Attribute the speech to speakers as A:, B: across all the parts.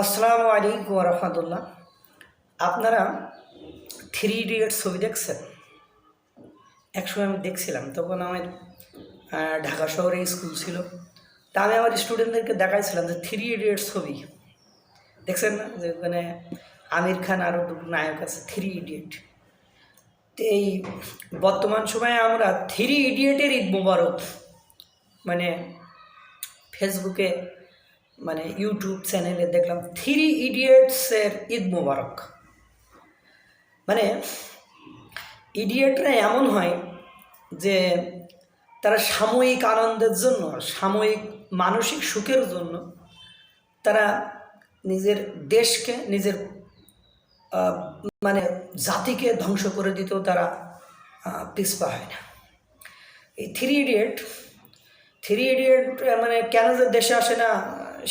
A: আসসালামু আলাইকুম রহমতুল্লাহ। আপনারা থ্রি ইডিয়টস ছবি দেখছেন? একসময় আমি দেখছিলাম, তখন আমার ঢাকা শহরে স্কুল ছিল। তা আমি আমার স্টুডেন্টদেরকে দেখাইছিলাম যে থ্রি ইডিয়টস ছবি। দেখছেন না? যে ওখানে আমির খান আরও দুটো নায়ক আছে থ্রি ইডিয়েট তো এই বর্তমান সময়ে আমরা থ্রি ইডিয়েটের ঈদ মুবারক। মানে ফেসবুকে মানে ইউটিউব চ্যানেলে দেখলাম থ্রি ইডিয়েটসের ঈদ মোবারক। মানে ইডিয়েটরা এমন হয় যে তারা সাময়িক আনন্দের জন্য, সাময়িক মানসিক সুখের জন্য তারা নিজের দেশকে, নিজের মানে জাতিকে ধ্বংস করে দিতেও তারা পিছপা হয় না। এই থ্রি ইডিয়েট থ্রি ইডিয়েট মানে কেন যে দেশে আসে না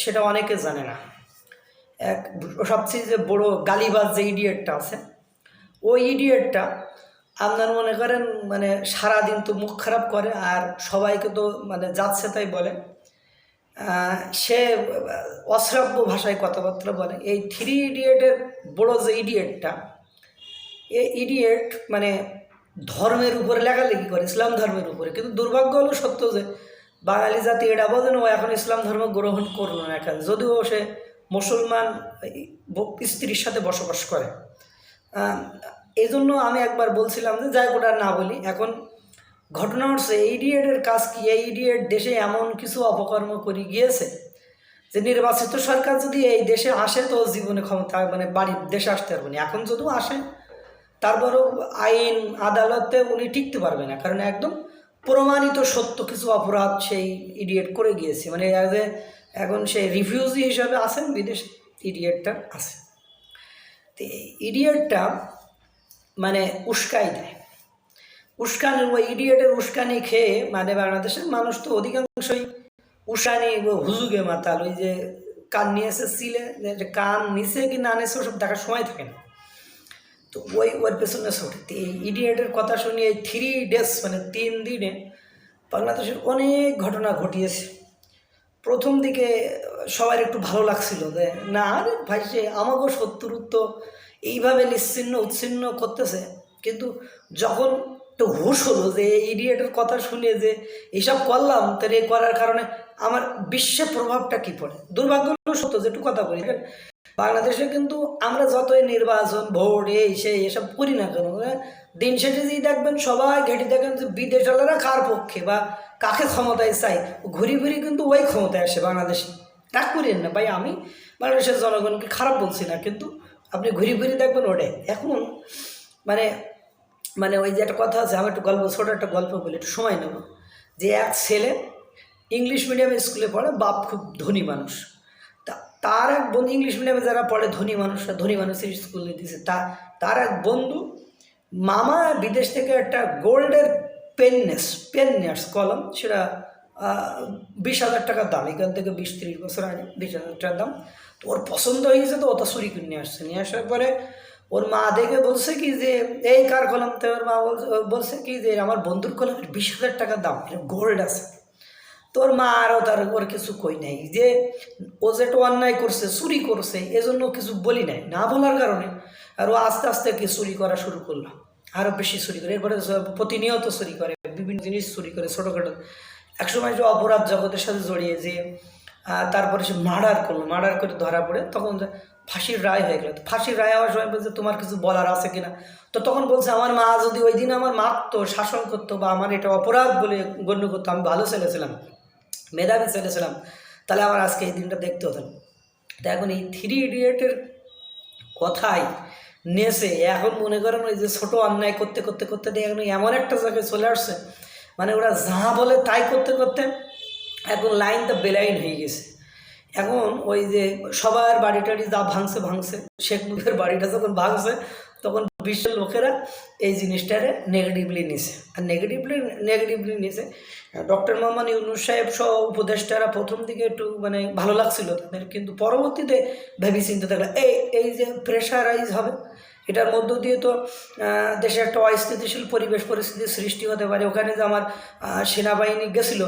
A: সেটা অনেকে জানে না। এক সবচেয়ে যে বড় গালিবাজ যে ইডিয়েটটা আছে, ওই ইডিয়েটটা আপনার মনে করেন মানে সারাদিন তো মুখ খারাপ করে আর সবাইকে তো মানে যাচ্ছে তাই বলে। সে অশ্রাব্য ভাষায় কথাবার্তা বলে। এই থ্রি ইডিয়েটের বড় যে ইডিয়েটটা এই ইডিয়েট মানে ধর্মের উপরে লেখালেখি করে, ইসলাম ধর্মের উপরে। কিন্তু দুর্ভাগ্য হলো সত্য যে বাঙালি জাতি এটা বোঝেন ও এখন ইসলাম ধর্ম গ্রহণ করল না এখন। যদিও সে মুসলমান স্ত্রীর সাথে বসবাস করে। এই জন্য আমি একবার বলছিলাম যে যাই ওটা না বলি। এখন ঘটনা হচ্ছে এই কাজ কি? এই দেশে এমন কিছু অপকর্ম করে গিয়েছে যে নির্বাচিত সরকার যদি এই দেশে আসে তো জীবনে ক্ষমতা মানে বাড়ির দেশে আসতে পারবে না। এখন যদিও আসে, তারপরেও আইন, আদালতে উনি টিকতে পারবে না। কারণ একদম প্রমাণিত সত্য কিছু অপরাধ সেই ইডিয়েট করে গিয়েছে। মানে এখন সেই রিফিউজি হিসাবে আছেন, বিদেশে ইডিয়েটটা আছে। তো ইডিয়েটটা মানে উস্কাই দেয়। উস্কানি, ওই ইডিয়েটের উস্কানি খেয়ে মানে বাংলাদেশের মানুষ তো অধিকাংশই উস্কানি হুজুগে মাতাল। ওই যে কান নিয়েছে সিলে কান নিচে কি না নিচে ওসব দেখার সময় থাকে না। তো ওই ওর পেছনে এই ইডিয়েটের কথা শুনি এই থ্রি ডেজ মানে তিন দিনে বাংলাদেশের অনেক ঘটনা ঘটিয়েছে। প্রথম দিকে সবার একটু ভালো লাগছিল যে, না, আরে ভাই, সে আমাকেও শত্রুর তো এইভাবে নিশ্চিন্ন উচ্ছিন্ন করতেছে। কিন্তু যখন তো হুশ হলো যে, এই ইডিয়েটের কথা শুনে যে এইসব করলাম তার এই করার কারণে আমার বিশ্বে প্রভাবটা কি পড়ে? দুর্ভাগ্য সত্য যে একটু কথা বলি। বাংলাদেশে কিন্তু আমরা যতই নির্বাচন ভোট এই সেই এসব করি না কেন? হ্যাঁ, দিন শেষে যদি দেখবেন সবাই ঘেটে দেখেন যে বিদেশালারা কার পক্ষে বা কাকে ক্ষমতায় চাই ঘুরি ঘুরি কিন্তু ওই ক্ষমতায় আসে বাংলাদেশে। রাগ করিয়েন না। ভাই আমি বাংলাদেশের জনগণকে খারাপ বলছি না কিন্তু আপনি ঘুরি ঘুরি দেখবেন ওটাই। এখন মানে মানে ওই যে একটা কথা আছে আমি একটু গল্প ছোটো একটা গল্প বলি একটু সময় নেব। যে এক ছেলে ইংলিশ মিডিয়ামে স্কুলে পড়ে বাপ খুব ধনী মানুষ। তা তার এক বন্ধু ইংলিশ মিডিয়ামে যারা পড়ে, ধনী মানুষরা, ধনী মানুষের স্কুলে দিয়েছে তা তার এক বন্ধু মামা বিদেশ থেকে একটা গোল্ডের পেননেস পেন নিয়ে কলম, সেটা বিশ হাজার টাকার দাম, এখান থেকে বিশ তিরিশ বছর আগে বিশ হাজার টাকার দাম। তো ওর পছন্দ হয়ে গেছে তো ওটা চুরি করে নিয়ে আসছে। নিয়ে আসার পরে ওর মা দেখে বলছে কি যে, এই কার কলম তো ওর মা বলছে বলছে কি যে, আমার বন্ধুর কলমের বিশ হাজার টাকার দাম এটা গোল্ড আছে। তোর মা আরও তার ওর কিছু কই নাই যে ও যেটা অন্যায় করছে, চুরি করছে, এজন্য কিছু বলি নাই, না বলার কারণে। আর ও আস্তে আস্তে কি চুরি করা শুরু করল আরও বেশি চুরি করে, এরপরে প্রতিনিয়ত চুরি করে, বিভিন্ন জিনিস চুরি করে, ছোটোখাটো। একসময় যে অপরাধ জগতের সাথে জড়িয়ে যে তারপরে সে মার্ডার করল, মার্ডার করে ধরা পড়ে, তখন ফাঁসির রায় হয়ে গেল। ফাঁসির রায় হওয়ার সময় বলছে, তোমার কিছু বলার আছে কিনা? তো তখন বলছে, আমার মা যদি ওই দিন আমার মারতো, শাসন করতো বা আমার এটা অপরাধ বলে গণ্য করতো, আমি ভালো ছেলে ছিলাম। মেধাবী ছেলে ছিলাম, তাহলে আমার আজকে এই দিনটা দেখতে হতো। তো এখন এই থ্রি ইডিয়েটের কথাই নেসে এখন মনে করেন ওই যে ছোটো অন্যায় করতে করতে করতে দিয়ে এখন এমন একটা জায়গায় চলে আসছে মানে ওরা যা বলে তাই করতে করতে এখন লাইনটা বেলাইন হয়ে গেছে। এখন ওই যে সবার বাড়ি টাড়ি যা ভাঙছে ভাঙছে। শেখ মুখের বাড়িটা যখন ভাঙছে, তখন বিশ্বের লোকেরা এই জিনিসটারে নেগেটিভলি নিছে। আর নেগেটিভলি নেগেটিভলি নিছে ডক্টর মোহাম্মদ ইউনুস সাহেব সহ উপদেষ্টারা প্রথম দিকে একটু মানে ভালো লাগছিল তাদের, কিন্তু পরবর্তীতে ভেবে চিন্তা দেখল, এই এই যে প্রেশারাইজ হবে এটার মধ্য দিয়ে তো দেশে একটা অস্থিতিশীল পরিবেশ পরিস্থিতির সৃষ্টি হতে পারে। ওখানে যে আমার সেনাবাহিনী গেছিল,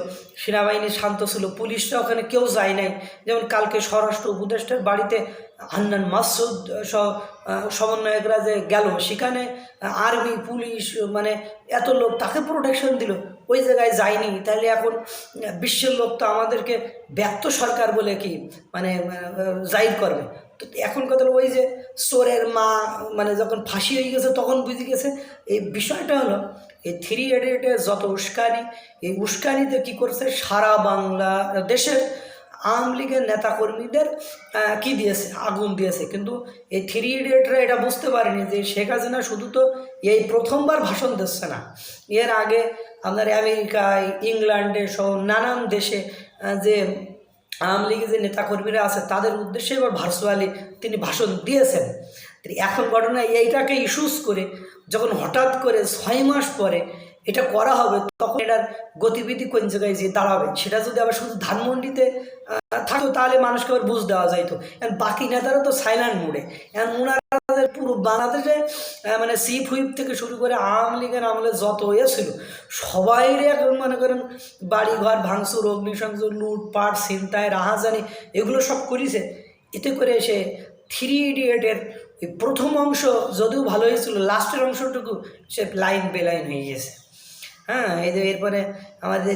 A: সেনাবাহিনী শান্ত ছিল, পুলিশরা ওখানে কেউ যায় নাই। যেমন কালকে স্বরাষ্ট্র উপদেষ্টার বাড়িতে হান্নান মাসুদ সমন্বয়করা যে গেল, সেখানে আর্মি, পুলিশ মানে এত লোক তাকে প্রোটেকশন দিল, ওই জায়গায় যায়নি। তাহলে এখন বিশ্বের লোক তো আমাদেরকে ব্যর্থ সরকার বলে কি মানে জাহির করবে। তো এখন কথা ওই যে চোরের মা মানে যখন ফাঁসি হয়ে গেছে তখন বুঝে গেছে, এই বিষয়টা হলো, এই থ্রি এডিটে যত উস্কানি, এই উস্কানিতে কী করছে? সারা বাংলা দেশের আওয়ামী লীগের নেতাকর্মীদের কি দিয়েছে? আগুন দিয়েছে। কিন্তু এই থ্রি ইডিয়েটরা এটা বুঝতে পারেনি যে শেখ হাসিনা শুধু তো এই প্রথমবার ভাষণ দিচ্ছে না। এর আগে আপনার আমেরিকায়, ইংল্যান্ডে সহ নানান দেশে যে আওয়ামী লীগের যে নেতাকর্মীরা আছে, তাদের উদ্দেশ্যে এবার ভার্চুয়ালি তিনি ভাষণ দিয়েছেন। এখন ঘটনায় এইটাকে ইস্যুস করে যখন হঠাৎ করে ছয় মাস পরে এটা করা হবে, তখন এটার গতিবিধি কোন জায়গায় যে দাঁড়াবে, সেটা যদি আবার শুধু ধানমন্ডিতে থাকতো, তাহলে মানুষকে আবার বুঝ দেওয়া যাইতো। বাকি নেতারা তো সাইলেন্ট মুডে এখন ওনারা পুরো বাংলাদেশে মানে সিপ হুইপ থেকে শুরু করে আওয়ামী লীগের আমলে যত ইয়ে ছিল সবাই এখন মনে করেন বাড়ি ঘর ভাঙচুর, অগ্নিসংযোগ, লুটপাট, ছিনতাই, রাহাজানি, এগুলো সব করেছে। এতে করে সে থ্রি ইডিয়েটের ওই প্রথম অংশ যদিও ভালো হয়েছিল, লাস্টের অংশটুকু সে লাইন বেলাইন হয়ে গেছে। হ্যাঁ এই যে এরপরে আমাদের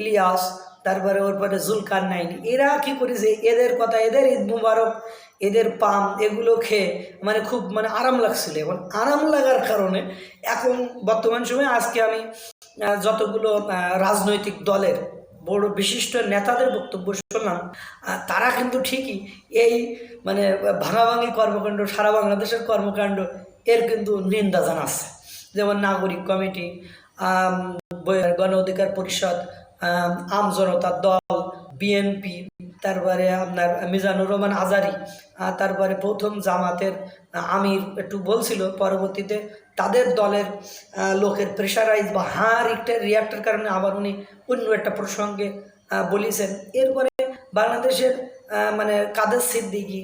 A: ইলিয়াস, তারপরে ওর পরে জুলকার নাইন এরা কি করেছে? এদের কথা, এদের ঈদ মুবারক, এদের পাম, এগুলো খেয়ে মানে খুব মানে আরাম লাগছিল। এখন আরাম লাগার কারণে এখন বর্তমান সময়ে আজকে আমি যতগুলো রাজনৈতিক দলের বড় বিশিষ্ট নেতাদের বক্তব্য শুনলাম। তারা কিন্তু ঠিকই এই মানে ভাঙাভাঙি কর্মকাণ্ড সারা বাংলাদেশের কর্মকাণ্ড এর কিন্তু নিন্দা জানাচ্ছে। যেমন নাগরিক কমিটি গণ অধিকার পরিষদ আম, জনতার দল বিএনপি তারপরে আপনার মিজানুর রহমান আজারি তারপরে প্রথম জামাতের আমির একটু বলছিল পরবর্তীতে, তাদের দলের লোকের প্রেশারাইজ বা হাঁ রিয়াক্টের কারণে আবার উনি অন্য একটা প্রসঙ্গে বলেছেন। এরপরে বাংলাদেশের মানে কাদের সিদ্দিকি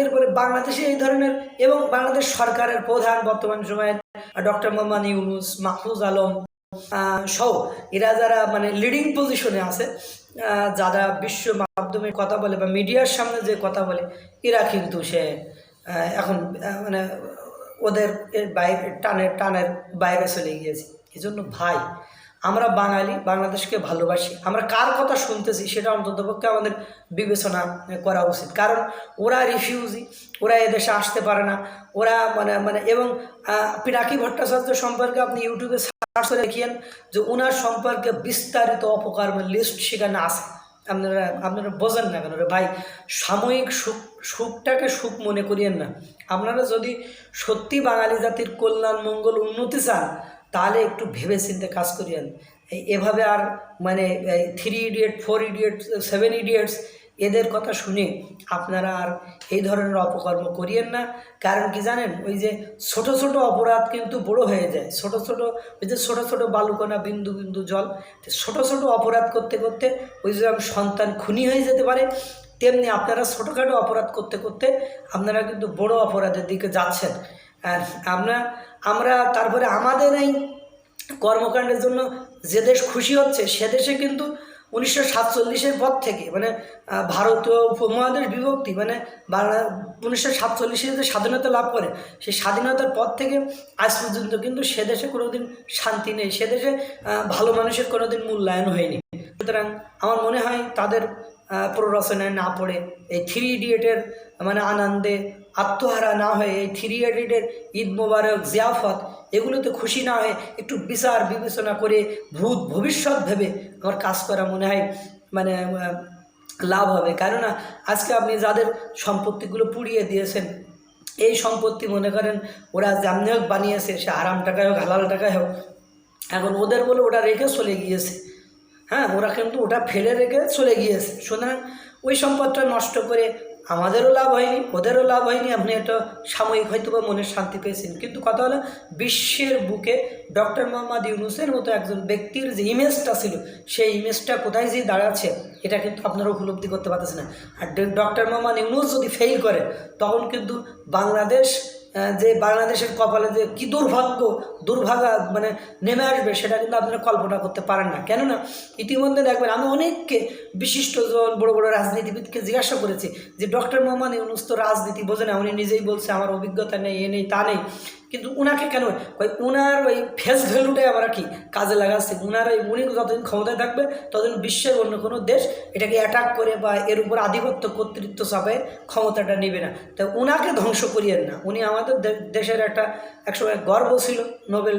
A: এরপরে বাংলাদেশে এই ধরনের এবং বাংলাদেশ সরকারের প্রধান বর্তমান সময়ে ডক্টর মোহাম্মদ ইউনুস, মাহফুজ আলম সহ এরা যারা মানে লিডিং পজিশনে আছে যারা বিশ্ব মাধ্যমে কথা বলে বা মিডিয়ার সামনে যে কথা বলে, এরা কিন্তু সে এখন মানে ওদের বাইরে টানের টানের বাইরে চলে গিয়েছে। এই জন্য ভাই, আমরা বাঙালি, বাংলাদেশকে ভালোবাসি। আমরা কার কথা শুনতেছি সেটা অন্ততপক্ষে আমাদের বিবেচনা করা উচিত। কারণ ওরা রিফিউজি ওরা এদেশে আসতে পারে না। ওরা মানে মানে এবং পিনাকি ভট্টাচার্য সম্পর্কে আপনি ইউটিউবে সার্চ দেখিয়েন যে ওনার সম্পর্কে বিস্তারিত অপকর্মের লিস্ট সেখানে আছে। আপনারা আপনারা বোঝেন না কেন ভাই? সাময়িক সুখ সুখটাকে সুখ মনে করিয়েন না। আপনারা যদি সত্যি বাঙালি জাতির কল্যাণ, মঙ্গল, উন্নতি চান, তাহলে একটু ভেবে চিন্তে কাজ করিয়েন। এভাবে আর মানে three idiot four idiot seven idiots এদের কথা শুনে আপনারা আর এই ধরনের অপকর্ম করিয়েন না। কারণ কি জানেন? ওই যে ছোট ছোট অপরাধ কিন্তু বড় হয়ে যায়। ছোট ছোট, ওই যে ছোট ছোট বালুকণা, বিন্দু বিন্দু জল, ছোট ছোট অপরাধ করতে করতে ওই যে সন্তান খুনি হয়ে যেতে পারে। তেমনি আপনারা ছোটোখাটো অপরাধ করতে করতে আপনারা কিন্তু বড় অপরাধের দিকে যাচ্ছেন। আর আমরা আমরা তারপরে আমাদের এই কর্মকাণ্ডের জন্য যে দেশ খুশি হচ্ছে, সে দেশে কিন্তু উনিশশো সাতচল্লিশের পর থেকে মানে ভারতীয় উপমহাদেশ বিভক্তি মানে বাংলা, উনিশশো সাতচল্লিশে যে স্বাধীনতা লাভ করে, সেই স্বাধীনতার পর থেকে আজ পর্যন্ত কিন্তু সে দেশে কোনোদিন শান্তি নেই, সে দেশে ভালো মানুষের কোনোদিন মূল্যায়ন হয়নি। সুতরাং আমার মনে হয় তাদের প্ররোচনায় না পড়ে। এই থ্রি ইডিয়েটের মানে আনন্দে আত্মহারা না হয়ে এই থ্রি ইডিয়েটের ঈদ মোবারক, জিয়াফত এগুলোতে খুশি না হয়ে একটু বিচার বিবেচনা করে ভূত ভবিষ্যৎ ভেবে আমার কাজ করা মনে হয় মানে লাভ হবে। কেননা আজকে আপনি যাদের সম্পত্তিগুলো পুড়িয়ে দিয়েছেন, এই সম্পত্তি মনে করেন ওরা যেমনি হোক বানিয়েছে, সে আরাম টাকায় হোক, হালাল টাকায় হোক, এখন ওদের বলে ওটা রেখে চলে গিয়েছে। হ্যাঁ ওরা কিন্তু ওটা ফেলে রেখে চলে গিয়েছে। সুতরাং ওই সম্পদটা নষ্ট করে আমাদেরও লাভ হয়নি, ওদেরও লাভ হয়নি। আপনি এটা সাময়িক হয়তো বা মনে শান্তি পেয়েছেন। কিন্তু কথা হলো, বিশ্বের বুকে ডক্টর মোহাম্মদ ইউনুসের মতো একজন ব্যক্তির যে ইমেজটা ছিল, সেই ইমেজটা কোথায় যে দাঁড়াচ্ছে, এটা কিন্তু আপনারা উপলব্ধি করতে পারতেছেন না। আর ডক্টর মোহাম্মদ ইউনুস যদি ফেল করে, তখন কিন্তু বাংলাদেশ যে বাংলাদেশের কপালে যে কী দুর্ভাগ্য, দুর্ভাগা মানে নেমে আসবে, সেটা কিন্তু আপনারা কল্পনা করতে পারেন না। কেননা, ইতিমধ্যে দেখবেন আমি অনেককে বিশিষ্টজন বড় বড় রাজনীতিবিদকে জিজ্ঞাসা করেছি যে, ডক্টর মোহাম্মদ ইউনুস তো রাজনীতি বোঝে না, উনি নিজেই বলছে, আমার অভিজ্ঞতা নেই, এ নেই, তা নেই। কিন্তু উনাকে কেন? ওই উনার ওই ফেস ভ্যালুটাই আমরা কি? কাজে লাগাচ্ছি। উনার ওই উনি যতদিন ক্ষমতায় থাকবে, ততদিন বিশ্বের অন্য কোনো দেশ এটাকে অ্যাটাক করে বা এর উপর আধিপত্য, কর্তৃত্ব চাপে ক্ষমতাটা নেবে না। তো উনাকে ধ্বংস করিয়েন না। উনি আমাদের দেশের একটা একসময় গর্ব ছিল, নোবেল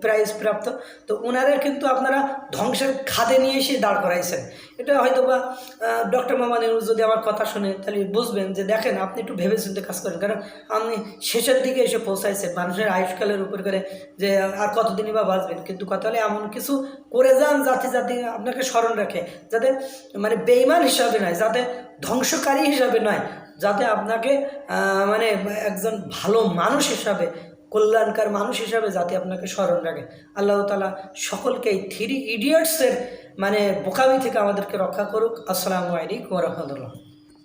A: প্রাইজ প্রাপ্ত। তো উনারে কিন্তু আপনারা ধ্বংসের খাদে নিয়ে এসে দাঁড় করাইছেন। এটা হয়তো বা ডক্টর ইউনুস যদি আমার কথা শুনে, তাহলে বুঝবেন যে দেখেন, আপনি একটু ভেবে চিন্তে কাজ করেন। কারণ আপনি শেষের দিকে এসে পৌঁছাইছেন, মানুষের আয়ুষ্কালের উপর করে যে আর কতদিনই বা বাঁচবেন। কিন্তু কথা হলে এমন কিছু করে যান জাতি জাতি আপনাকে স্মরণ রাখে, যাতে মানে বেইমান হিসাবে নয়, যাতে ধ্বংসকারী হিসাবে নয়, যাতে আপনাকে মানে একজন ভালো মানুষ হিসাবে কল্যাণকার মানুষ হিসাবে যাতে আপনাকে স্মরণ রাখে। আল্লাহ তালা সকলকে এই থ্রি ইডিয়টসের মানে বোকামি থেকে আমাদেরকে রক্ষা করুক। আসসালামু আলাইকুম রহমতুল্লাহ।